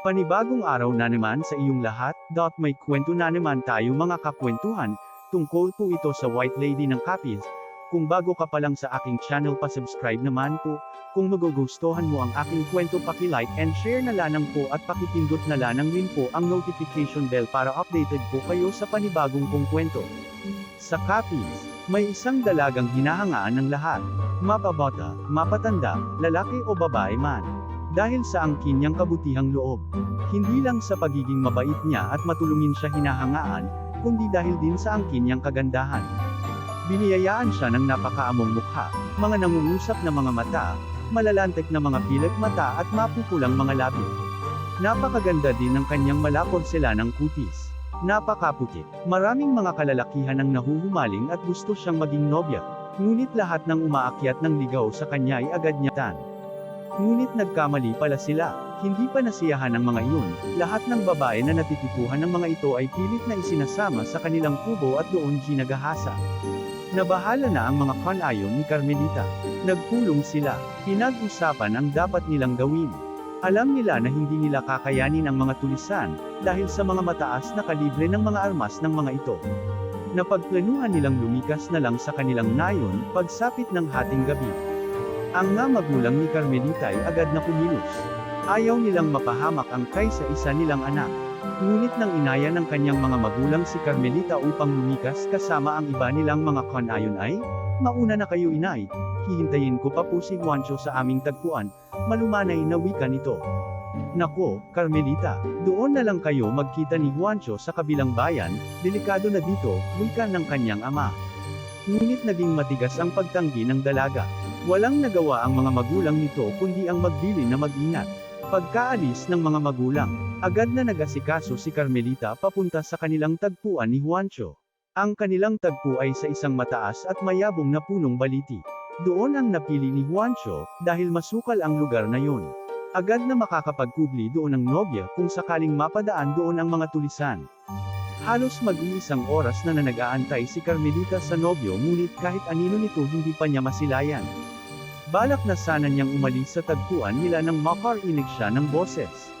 Panibagong araw na naman sa iyong lahat, dot may kwento na naman tayo mga kakwentuhan, tungkol po ito sa White Lady ng Capiz. Kung bago ka pa lang sa aking channel pa-subscribe naman po, kung magugustuhan mo ang aking kwento paki-like and share na lanang po at pakipindot na lanang din po ang notification bell para updated po kayo sa panibagong kong kwento. Sa Capiz, may isang dalagang hinahangaan ng lahat, mapabata, mapatanda, lalaki o babae man. Dahil sa angkin niyang kabutihang loob. Hindi lang sa pagiging mabait niya at matulungin siya hinahangaan, kundi dahil din sa angkin niyang kagandahan. Biniyayaan siya ng napakaamong mukha, mga nangungusap na mga mata, malalantek na mga pilat mata at mapupulang mga labi. Napakaganda din ng kanyang malapot sila ng kutis. Napakaputi. Maraming mga kalalakihan ang nahuhumaling at gusto siyang maging nobya. Ngunit lahat ng umaakyat ng ligaw sa kanya ay agad niya tan. Ngunit nagkamali pala sila. Hindi pa nasiyahan ng mga iyon. Lahat ng babae na natitipuhan ng mga ito ay pilit na isinasama sa kanilang kubo at doon ginagahasa. Nabahala na ang mga kanayon ni Carmelita. Nagpulong sila. Pinag-usapan ang dapat nilang gawin. Alam nila na hindi nila kakayanin ang mga tulisan, dahil sa mga mataas na kalibre ng mga armas ng mga ito. Napagplanuhan nilang lumikas na lang sa kanilang nayon, pagsapit ng hating gabi. Ang nga magulang ni Carmelita ay agad na kumilos. Ayaw nilang mapahamak ang kaysa isa nilang anak. Ngunit nang inaya ng kanyang mga magulang si Carmelita upang lumikas kasama ang iba nilang mga kanayon ay, Mauna na kayo inay, hihintayin ko pa po si Juancho sa aming tagpuan, malumanay na wika nito. Nako, Carmelita, doon na lang kayo magkita ni Juancho sa kabilang bayan, delikado na dito, wika ng kanyang ama. Ngunit naging matigas ang pagtanggi ng dalaga. Walang nagawa ang mga magulang nito kundi ang magbili na mag-ingat. Pagkaalis ng mga magulang, agad na nag-asikaso si Carmelita papunta sa kanilang tagpuan ni Juancho. Ang kanilang tagpo ay sa isang mataas at mayabong na punong baliti. Doon ang napili ni Juancho, dahil masukal ang lugar na yun. Agad na makakapagkubli doon ang nobya kung sakaling mapadaan doon ang mga tulisan. Halos mag-iisang oras na na nag-aantay si Carmelita sa nobyo ngunit kahit anino nito hindi pa niya masilayan. Balak na sana niyang umalis sa tagpuan nila nang makarinig siya ng boses.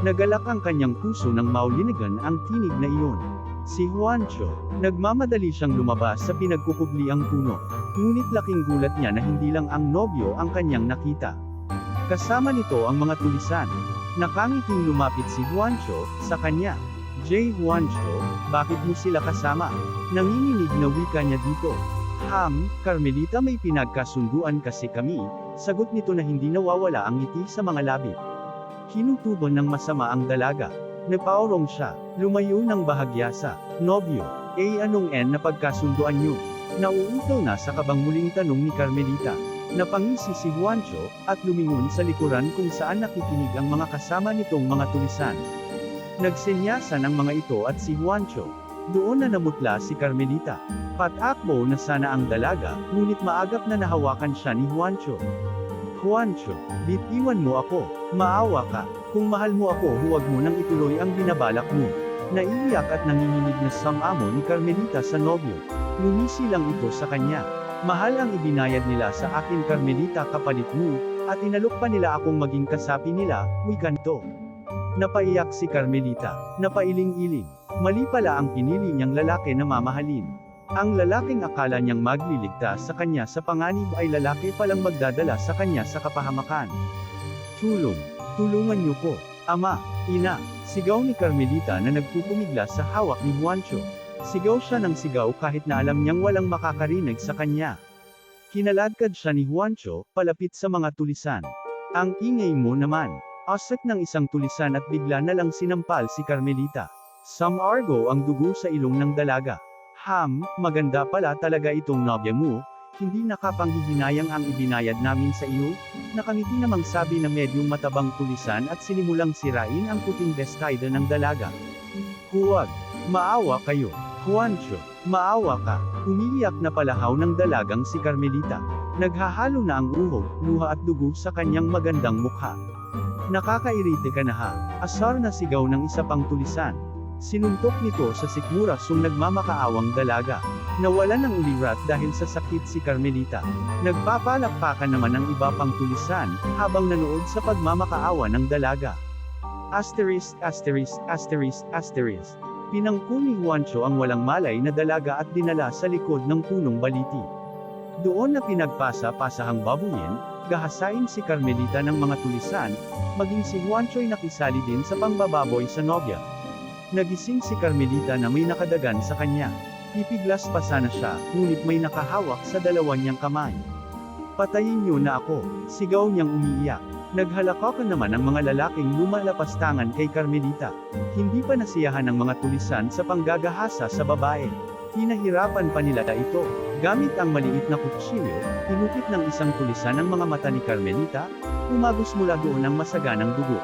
Nagalak ang kanyang puso nang maulinigan ang tinig na iyon. Si Juancho, nagmamadali siyang lumabas sa pinagkukubliang puno. Ngunit laking gulat niya na hindi lang ang nobyo ang kanyang nakita. Kasama nito ang mga tulisan. Nakangiting lumapit si Juancho, sa kanya. J. Juancho, bakit mo sila kasama? Nanginginig na wika niya dito. Ham, Carmelita may pinagkasunduan kasi kami, sagot nito na hindi nawawala ang ngiti sa mga labi. Kinutuban ng masama ang dalaga. Napaorong siya, lumayo ng bahagya sa, nobyo, eh anong en na pagkasunduan niyo? Nauutaw na sa kabang muling tanong ni Carmelita. Napangisi si Juancho, at lumingon sa likuran kung saan nakikinig ang mga kasama nitong mga tulisan. Nagsenyasa ng mga ito at si Juancho. Doon na namutla si Carmelita. Patakbo na sana ang dalaga, ngunit maagap na nahawakan siya ni Juancho. Juancho, bitiwan mo ako, maawa ka, kung mahal mo ako huwag mo nang ituloy ang binabalak mo. Naiiyak at nanginginig na samamo ni Carmelita sa nobyo. Lumisi lang ito sa kanya. Mahal ang ibinayad nila sa akin Carmelita kapalit mo, at inalok pa nila akong maging kasapi nila, wikanto. Napaiyak si Carmelita, napailing-iling. Mali pala ang pinili niyang lalaki na mamahalin. Ang lalaking akala niyang magliligtas sa kanya sa panganib ay lalaki palang magdadala sa kanya sa kapahamakan. Tulong, tulungan niyo ko, ama, ina, sigaw ni Carmelita na nagpupumigla sa hawak ni Juancho. Sigaw siya ng sigaw kahit na alam niyang walang makakarinig sa kanya. Kinaladkad siya ni Juancho, palapit sa mga tulisan. Ang ingay mo naman. Asak ng isang tulisan at bigla na lang sinampal si Carmelita. Some argo ang dugo sa ilong ng dalaga. Ham, maganda pala talaga itong nobya mo, hindi nakapanghihinayang ang ibinayad namin sa iyo? Nakangiti namang sabi na medyong matabang tulisan at sinimulang sirain ang puting vestida ng dalaga. Huwag, maawa kayo. Juancho, maawa ka. Umiiyak na palahaw ng dalagang si Carmelita. Naghahalo na ang uhog, luha at dugo sa kanyang magandang mukha. Nakakairite ka na ha, asar na sigaw ng isa pang tulisan. Sinuntok nito sa sikmura sung nagmamakaawang dalaga. Nawalan ng ulirat dahil sa sakit si Carmelita. Nagpapalakpakan naman ang iba pang tulisan, habang nanood sa pagmamakaawa ng dalaga. Asterisk, asterisk, asterisk, asterisk. Pinangko ni Juancho ang walang malay na dalaga at dinala sa likod ng punong baliti. Doon na pinagpasa-pasahang babuyin, gahasain si Carmelita ng mga tulisan, maging si Juancho'y nakisali din sa pangbababoy sa nobya. Nagising si Carmelita na may nakadagan sa kanya. Pipiglas pa sana siya, ngunit may nakahawak sa dalawa niyang kamay. Patayin niyo na ako, sigaw niyang umiiyak. Naghalakakan naman ang mga lalaking lumalapastangan kay Carmelita. Hindi pa nasiyahan ng mga tulisan sa panggagahasa sa babae. Hinahirapan pa nila ito. Gamit ang maliit na kutsilyo, tinupit ng isang tulisan ang mga mata ni Carmelita, umagos mula doon ang masaganang dugo.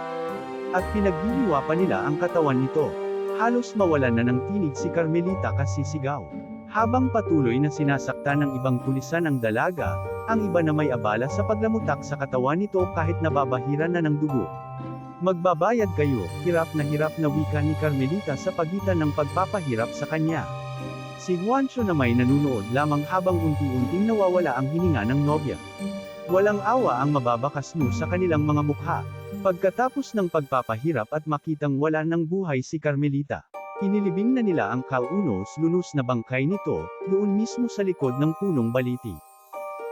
At pinaghiliwa pa nila ang katawan nito. Halos mawalan na ng tinig si Carmelita kasi sigaw. Habang patuloy na sinasaktan ng ibang tulisan ang dalaga, ang iba na may abala sa paglamutak sa katawan nito kahit nababahiran na ng dugo. Magbabayad kayo, hirap na hirap na wika ni Carmelita sa pagitan ng pagpapahirap sa kanya. Si Juancho na may nanunood lamang habang unti-unting nawawala ang hininga ng nobya. Walang awa ang mababakas mo sa kanilang mga mukha. Pagkatapos ng pagpapahirap at makitang wala ng buhay si Carmelita, inilibing na nila ang kaunos-lunos na bangkay nito, doon mismo sa likod ng punong baliti.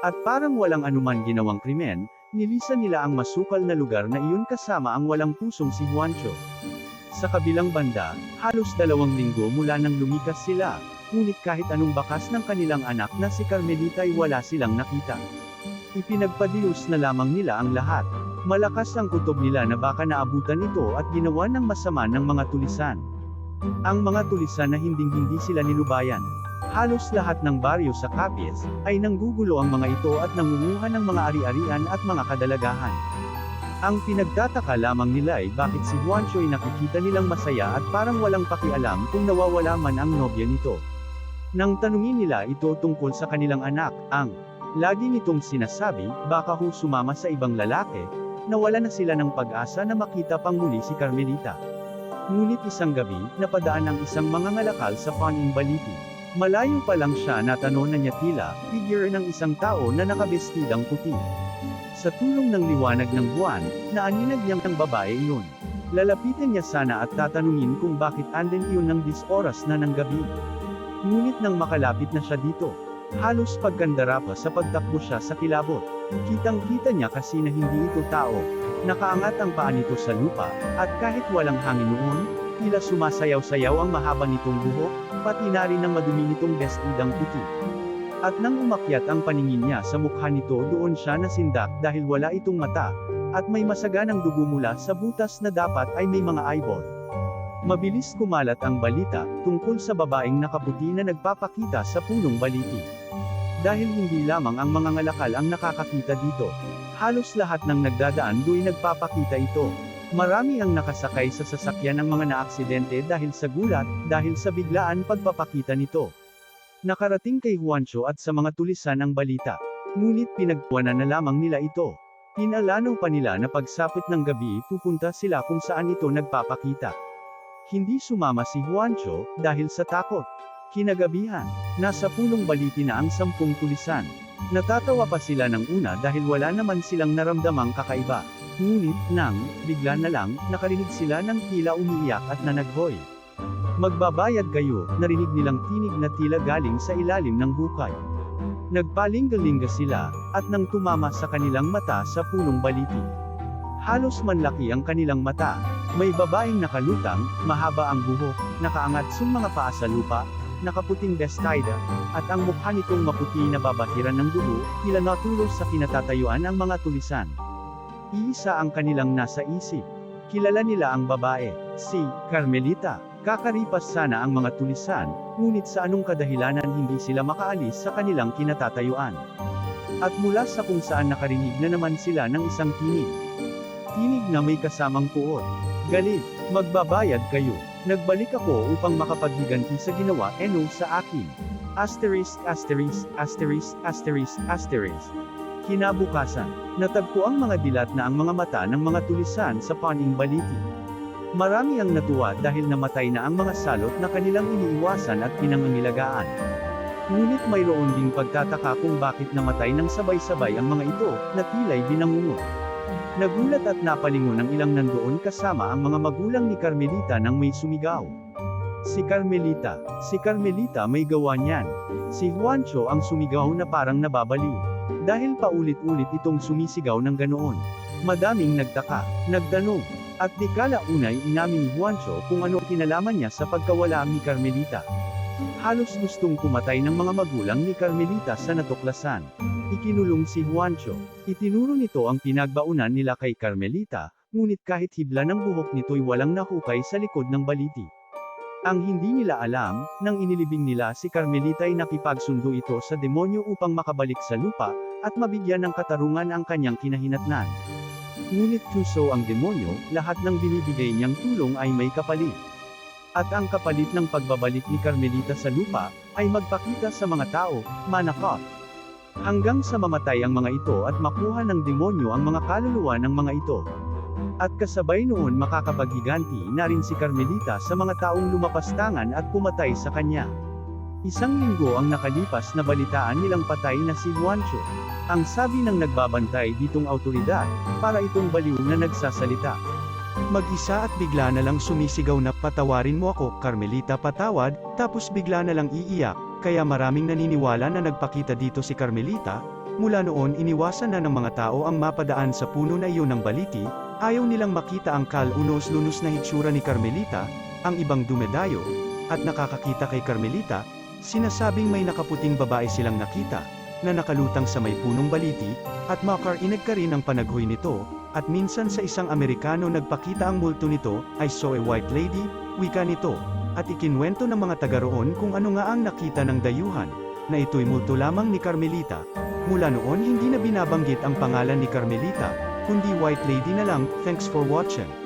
At parang walang anuman ginawang krimen, nilisan nila ang masukal na lugar na iyon kasama ang walang pusong si Juancho. Sa kabilang banda, halos dalawang linggo mula nang lumikas sila, ngunit kahit anong bakas ng kanilang anak na si Carmelita ay wala silang nakita. Ipinagpadilos na lamang nila ang lahat. Malakas ang kutob nila na baka naabutan ito at ginawa ng masama ng mga tulisan. Ang mga tulisan na hinding-hindi sila nilubayan. Halos lahat ng baryo sa Capiz, ay nanggugulo ang mga ito at nangunguha ng mga ari-arian at mga kadalagahan. Ang pinagtataka lamang nila ay bakit si Juancho ay nakikita nilang masaya at parang walang pakialam kung nawawala man ang nobya nito. Nang tanungin nila ito tungkol sa kanilang anak, ang lagi nitong sinasabi, baka ho sumama sa ibang lalaki, nawala na sila ng pag-asa na makita pang muli si Carmelita. Ngunit isang gabi, napadaan ang isang mangangalakal sa paning baliti. Malayo pa lang siya natanong na niya tila, figure ng isang tao na nakabestidang puti. Sa tulong ng liwanag ng buwan, naaninag niyang ng babae iyon. Lalapitan niya sana at tatanungin kung bakit andin iyon ng 10 oras na ng gabi. Ngunit nang makalapit na siya dito, halos pagkandara pa sa pagtakbo siya sa kilabot. Kitang-kita niya kasi na hindi ito tao. Nakaangat ang paa nito sa lupa, at kahit walang hangin noon, tila sumasayaw-sayaw ang mahaba nitong buhok, pati na rin ang madumi nitong bestidang puti. At nang umakyat ang paningin niya sa mukha nito doon siya nasindak dahil wala itong mata, at may masaganang dugo mula sa butas na dapat ay may mga eyeball. Mabilis kumalat ang balita, tungkol sa babaeng nakaputi na nagpapakita sa punong baliti. Dahil hindi lamang ang mga ngalakal ang nakakakita dito. Halos lahat ng nagdadaan do'y nagpapakita ito. Marami ang nakasakay sa sasakyan ng mga naaksidente dahil sa gulat, dahil sa biglaan pagpapakita nito. Nakarating kay Juancho at sa mga tulisan ang balita. Ngunit pinagpuanan na lamang nila ito. Pinalanaw pa nila na pagsapit ng gabi pupunta sila kung saan ito nagpapakita. Hindi sumama si Juancho, dahil sa takot. Kinagabihan, nasa punong baliti na ang sampung tulisan. Natatawa pa sila ng una dahil wala naman silang naramdamang kakaiba. Ngunit, nang, bigla na lang, nakarinig sila ng tila umiiyak at nanaghoy. Magbabayad kayo, narinig nilang tinig na tila galing sa ilalim ng hukay. Nagpalingga-lingga sila, at nang tumama sa kanilang mata sa punong baliti. Halos manlaki ang kanilang mata. May babaeng nakalutang, mahaba ang buhok, nakaangat sung mga paa sa lupa, nakaputing bestida, at ang mukha nitong maputi na babahiran ng dugo, tila natulos sa kinatatayuan ang mga tulisan. Iisa ang kanilang nasa isip. Kilala nila ang babae, si Carmelita. Kakaripas sana ang mga tulisan, ngunit sa anong kadahilanan hindi sila makaalis sa kanilang kinatatayuan. At mula sa kung saan nakarinig na naman sila ng isang tinig. Tinig na may kasamang puot. Galit, magbabayad kayo. Nagbalik ako upang makapaghiganti sa ginawa eno sa akin. Asterisk, asterisk, asterisk, asterisk, asterisk. Kinabukasan, natagpo ang mga dilat na ang mga mata ng mga tulisan sa paning baliti. Marami ang natuwa dahil namatay na ang mga salot na kanilang iniiwasan at pinangangilagaan. Ngunit mayroon ding pagtataka kung bakit namatay ng sabay-sabay ang mga ito, na tila'y binangungot. Nagulat at napalingon ang ilang nandoon kasama ang mga magulang ni Carmelita nang may sumigaw. Si Carmelita, si Carmelita may gawa niyan. Si Juancho ang sumigaw na parang nababaliw. Dahil paulit-ulit itong sumisigaw ng ganoon. Madaming nagtaka, nagtanong, at di kala unay inamin ni Juancho kung ano kinalaman niya sa pagkawala ni Carmelita. Halos gustong pumatay ng mga magulang ni Carmelita sa natuklasan. Ikinulong si Juancho. Itinuro nito ang pinagbaunan nila kay Carmelita, ngunit kahit hibla ng buhok nito'y walang nahukay sa likod ng baliti. Ang hindi nila alam, nang inilibing nila si Carmelita ay nakipagsundo ito sa demonyo upang makabalik sa lupa, at mabigyan ng katarungan ang kanyang kinahinatnan. Ngunit tuso ang demonyo, lahat ng binibigay niyang tulong ay may kapalit. At ang kapalit ng pagbabalik ni Carmelita sa lupa, ay magpakita sa mga tao, manakot. Hanggang sa mamatay ang mga ito at makuha ng demonyo ang mga kaluluwa ng mga ito. At kasabay noon makakapaghiganti na rin si Carmelita sa mga taong lumapastangan at pumatay sa kanya. Isang linggo ang nakalipas na balitaan nilang patay na si Juancho. Ang sabi ng nagbabantay ditong autoridad, para itong baliw na nagsasalita. Mag-isa at bigla na lang sumisigaw na patawarin mo ako, Carmelita patawad, tapos bigla na lang iiyak, kaya maraming naniniwala na nagpakita dito si Carmelita, mula noon iniwasan na ng mga tao ang mapadaan sa puno na iyon ng baliti, ayaw nilang makita ang kal-unos-lunos na hitsura ni Carmelita, ang ibang dumedayo, at nakakakita kay Carmelita, sinasabing may nakaputing babae silang nakita, na nakalutang sa may punong baliti, at makarinig ka rin ang panaghoy nito, at minsan sa isang Amerikano nagpakita ang multo nito, I saw a white lady, wika nito, at ikinwento ng mga taga roon kung ano nga ang nakita ng dayuhan, na ito'y multo lamang ni Carmelita. Mula noon hindi na binabanggit ang pangalan ni Carmelita, kundi white lady na lang, thanks for watching.